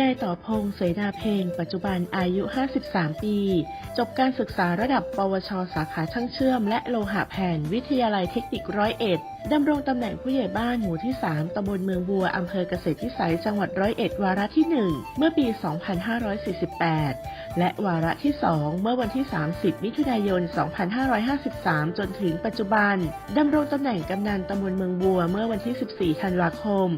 นายต่อพงศ์เสนาเพงปัจจุบันอายุ 53 ปี จบการศึกษาระดับ ปวช สาขาช่างเชื่อม และโลหะแผ่นวิทยาลัยเทคนิคร้อยเอ็ด ดำรงตำแหน่งผู้ใหญ่บ้านหมู่ที่ 3 ตำบลเมืองบัว อำเภอเกษตรวิสัย จังหวัดร้อยเอ็ด วาระที่ 1 เมื่อปี 2548 และวาระที่ 2 เมื่อวันที่ 30 มิถุนายน 2553 จนถึงปัจจุบัน ดำรงตำแหน่งกำนันตำบลเมืองบัว เมื่อวันที่ 14 ธันวาคม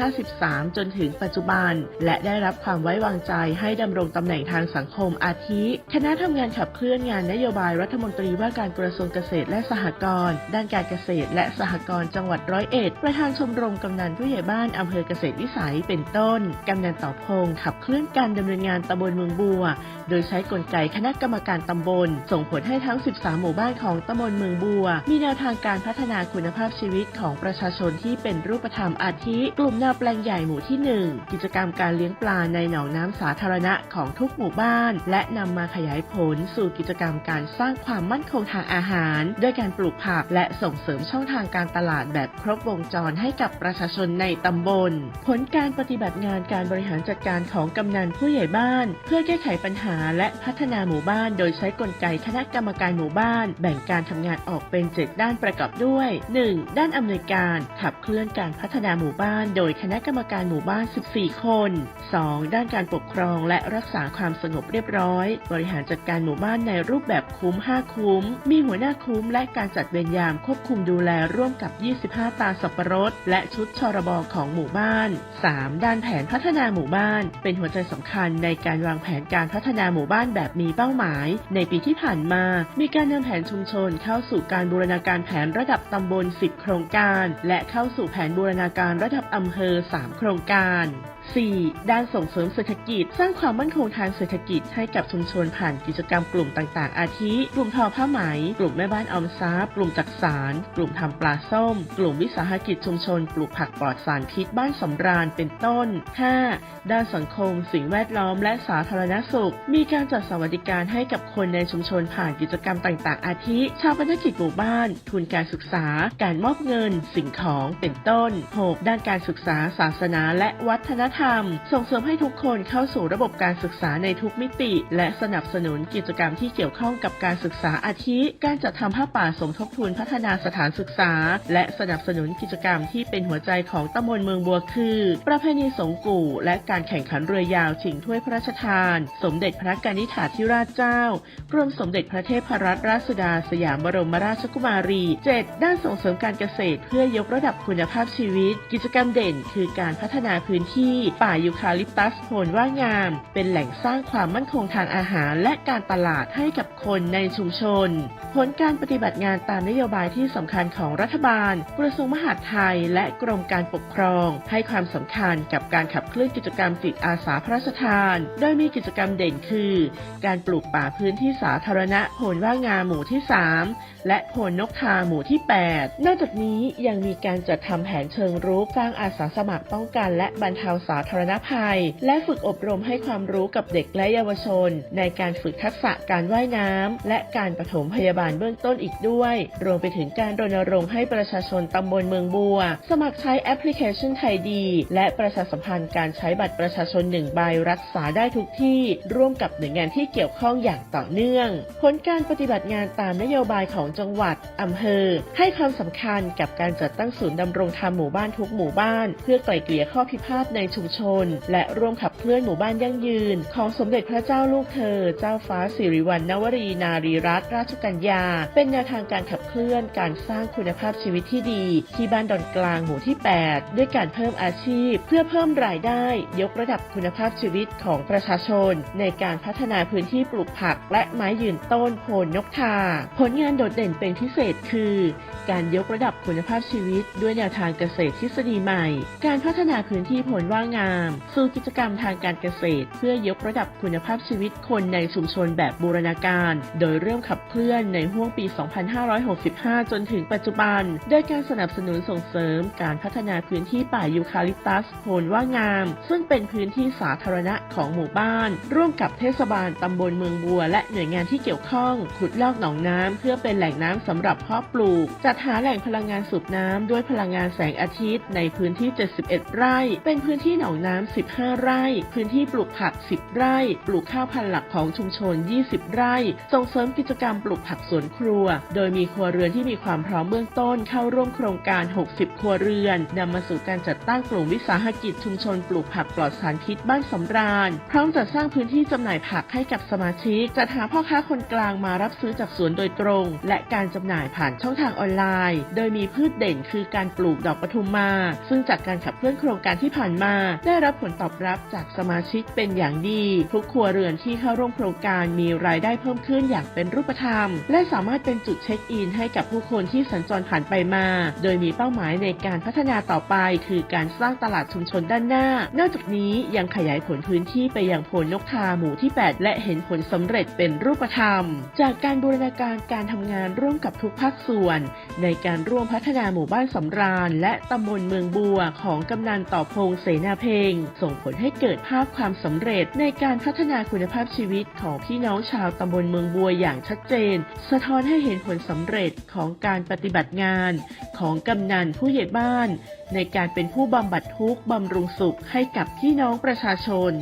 2553 จนถึงปัจจุบัน และได้รับความไว้วางใจให้ดำรงตำแหน่งทางสังคมอาทิ คณะทำงานขับเคลื่อนงานนโยบายรัฐมนตรีว่าการกระทรวงเกษตรและสหกรณ์ ด้านการเกษตรและสหกรณ์จังหวัดร้อยเอ็ด ประธานชมรมกำนันผู้ใหญ่บ้านอำเภอเกษตรวิสัยเป็นต้น กำนันต่อพงขับเคลื่อนการดำเนินงานตำบลเมืองบัว โดยใช้กลไกคณะกรรมการตำบล ส่งผลให้ทั้ง 13 หมู่บ้านของตำบลเมืองบัว มีแนวทางการพัฒนาคุณภาพชีวิตของประชาชนที่เป็นรูปธรรมอาทิ กลุ่มนาแปลงใหญ่หมู่ที่ 1 กิจกรรมการเลี้ยงปลาในหนองน้ำสาธารณะของทุกหมู่บ้าน และนำมาขยายผลสู่กิจกรรมการสร้างความมั่นคงทางอาหาร ด้วยการปลูกผักและส่งเสริมช่องทางการตลาดแบบครบวงจรให้กับประชาชนในตำบล ผลการปฏิบัติงานการบริหารจัดการของกำนันผู้ใหญ่บ้าน เพื่อแก้ไขปัญหาและพัฒนาหมู่บ้าน โดยใช้กลไกคณะกรรมการหมู่บ้าน แบ่งการทำงานออกเป็น 7 ด้านประกอบด้วย 1. ด้านอำนวยการขับเคลื่อนการพัฒนาหมู่บ้าน โดยคณะกรรมการหมู่บ้าน 14 คน 2. ด้านการปกครองและรักษาความสงบเรียบร้อย บริหารจัดการหมู่บ้านในรูปแบบคุ้ม 5 คุ้ม มีหัวหน้าคุ้มและการจัดเวรยามควบคุมดูแลแลร่วมกับ 25 ตาสับปะรด และชุดชรบของหมู่บ้าน 3. ด้านแผนพัฒนาหมู่บ้าน เป็นหัวใจสำคัญในการวางแผนการพัฒนาหมู่บ้านแบบมีเป้าหมาย ในปีที่ผ่านมา มีการนำแผนชุมชนเข้าสู่การบูรณาการแผนระดับตำบล 10 โครงการ และเข้าสู่แผนบูรณาการระดับอำเภอ 3 โครงการ 4. ด้านส่งเสริมเศรษฐกิจ สร้างความมั่นคงทางเศรษฐกิจให้กับชุมชนผ่านกิจกรรมกลุ่มต่าง ๆ อาทิ กลุ่มทอผ้าไหม กลุ่มแม่บ้านออมทรัพย์ กลุ่มจักสาร กลุ่มทำปลาส้ม กลุ่มวิสาหกิจชุมชนปลูกผักปลอดสารพิษบ้านสำราญเป็นต้น 5. ด้านสังคม สิ่งแวดล้อม และสาธารณสุข มีการจัดสวัสดิการให้กับคนในชุมชนผ่านกิจกรรมต่างๆ อาทิ ชาวปนกิจหมู่บ้าน ทุนการศึกษา การมอบเงิน สิ่งของเป็นต้น 6. ด้านการศึกษา ศาสนา และวัฒนธรรม ส่งเสริมให้ทุกคนเข้าสู่ระบบการศึกษาในทุกมิติ และสนับสนุนกิจกรรมที่เกี่ยวข้องกับการศึกษาอาทิ การจัดทำผ้าป่าสมทบทุนพัฒนาสถานศึกศึกษา และสนับสนุนกิจกรรมที่เป็นหัวใจของตำบลเมืองบัวคือ ประเพณีสงกู่ และการแข่งขันเรือยาวชิงถ้วยพระราชทาน สมเด็จพระกนิษฐาธิราชเจ้ากรมสมเด็จพระเทพรัตนราชสุดาสยามบรมราชกุมารี 7. ด้านส่งเสริมการเกษตรเพื่อยกระดับคุณภาพชีวิต กิจกรรมเด่น คือการพัฒนาพื้นที่ ป่ายูคาลิปตัสโพนว่างาม เป็นแหล่งสร้างความมั่นคงทางอาหาร และการตลาดให้กับคนในชุมชน ผลการปฏิบัติงานตามนโยบายที่สำคัญของรัฐบาล กระทรวงมหาดไทย และกรมการปกครอง ให้ความสำคัญกับการขับเคลื่อนกิจกรรมจิตอาสาพระราชทาน โดยมีกิจกรรมเด่นคือ การปลูกป่าพื้นที่สาธารณะโพนว่างาหมู่ที่ 3 และโพนนกทาหมู่ที่ 8 นอกจากนี้ยังมีการจัดทำแผนเชิงรุกสร้างอาสาสมัครป้องกันและบรรเทาสาธารณภัย และฝึกอบรมให้ความรู้กับเด็กและเยาวชน ในการฝึกทักษะการว่ายน้ำและการปฐมพยาบาลเบื้องต้นอีกด้วย รวมไปถึงการรณรงค์ให้ประชาชนตำบลเมืองบัว สมัครใช้แอปพลิเคชันไทยดี และประชาสัมพันธ์การใช้บัตรประชาชนหนึ่งใบรักษาได้ทุกที่ ร่วมกับหน่วยงานที่เกี่ยวข้องอย่างต่อเนื่อง ผลการปฏิบัติงานตามนโยบายของจังหวัดอำเภอ ให้ความสำคัญกับการจัดตั้งศูนย์ดำรงธรรมหมู่บ้านทุกหมู่บ้าน เพื่อไกล่เกลี่ยข้อพิพาทในชุมชน และร่วมขับเคลื่อนหมู่บ้านยั่งยืน ของสมเด็จพระเจ้าลูกเธอ เจ้าฟ้าสิริวัณณวรีนารีรัตนราชกัญญา เป็นแนวทางการขับเคลื่อนการสร้างคุณภาพชีวิตที่ดีที่บ้านดอนกลางหมู่ที่ 8 ด้วยการเพิ่มอาชีพ เพื่อเพิ่มรายได้ ยกระดับคุณภาพชีวิตของประชาชน ในการพัฒนาพื้นที่ปลูกผัก และไม้ยืนต้นโพนนกทา ผลงานโดดเด่นเป็นพิเศษคือ การยกระดับคุณภาพชีวิต ด้วยแนวทางเกษตรทฤษฎีใหม่ การพัฒนาพื้นที่ผลว่างงาม สู่กิจกรรมทางการเกษตร เพื่อยกระดับคุณภาพชีวิตคนในชุมชนแบบบูรณาการ โดยเริ่มขับเคลื่อนในห่วงปี 2565 จนถึงปัจจุบัน โดยการสนับสนุนส่งเสริมการพัฒนาพื้นที่ป่ายูคาลิปตัสโพนว่างาม ซึ่งเป็นพื้นที่สาธารณะของหมู่บ้าน ร่วมกับเทศบาลตำบลเมืองบัว และหน่วยงานที่เกี่ยวข้อง ขุดลอกหนองน้ำเพื่อเป็นแหล่งน้ำสำหรับเพาะปลูก จัดหาแหล่งพลังงานสูบน้ำด้วยพลังงานแสงอาทิตย์ ในพื้นที่ 71 ไร่ เป็นพื้นที่หนนองน้ำ 15 ไร่ พื้นที่ปลูกผัก 10 ไร่ ปลูกข้าวพันธุ์หลักของชุมชน 20 ไร่ ส่งเสริมกิจกรรมปลูกผักสวนครัว โดยมีครัวเรือนที่มีความพร้อมเบื้องต้นเข้าร่วมโครงการ 60 ครัวเรือนนำมาสู่การจัดตั้งกลุ่มวิสาหกิจชุมชนปลูกผักปลอดสารพิษบ้านสำราญ พร้อมจัดสร้างพื้นที่จำหน่ายผักให้กับสมาชิก จัดหาพ่อค้าคนกลางมารับซื้อจากสวนโดยตรง และการจำหน่ายผ่านช่องทางออนไลน์ โดยมีพืชเด่นคือการปลูกดอกปทุมมา ซึ่งจากการขับเคลื่อนโครงการที่ผ่านมา ได้รับผลตอบรับจากสมาชิกเป็นอย่างดี ทุกครัวเรือนที่เข้าร่วมโครงการมีรายได้เพิ่มขึ้นอย่างเป็นรูปธรรม และสามารถเป็นจุดเช็คอินให้กับผู้คนที่สญจรผ่านไปมา โดยมีเป้าหมายในการพัฒนาต่อไป คือการสร้างตลาดชุมชนด้านหน้า นอกจากนี้ยังขยายผลพื้นที่ไปยังโพนนกทาหมู่ที่ 8 และเห็นผลสำเร็จเป็นรูปธรรม จากการบูรณาการการทำงานร่วมกับทุกภาคส่วน ในการร่วมพัฒนาหมู่บ้านสำราญ และตำบลเมืองบัวของกำนันต่อพงเสนาเพงส่งผลให้เกิดภาพความสำเร็จในการพัฒนาคุณภาพชีวิตของพี่น้องชาวตำบลเมืองบัวอย่างชัดเจน สะท้อนให้เห็นผลสำเร็จของการปฏิฏิบัติงานของกำนันผู้ใหญ่บ้าน ในการเป็นผู้บำบัดทุกข์บำรุงสุขให้กับพี่น้องประชาชน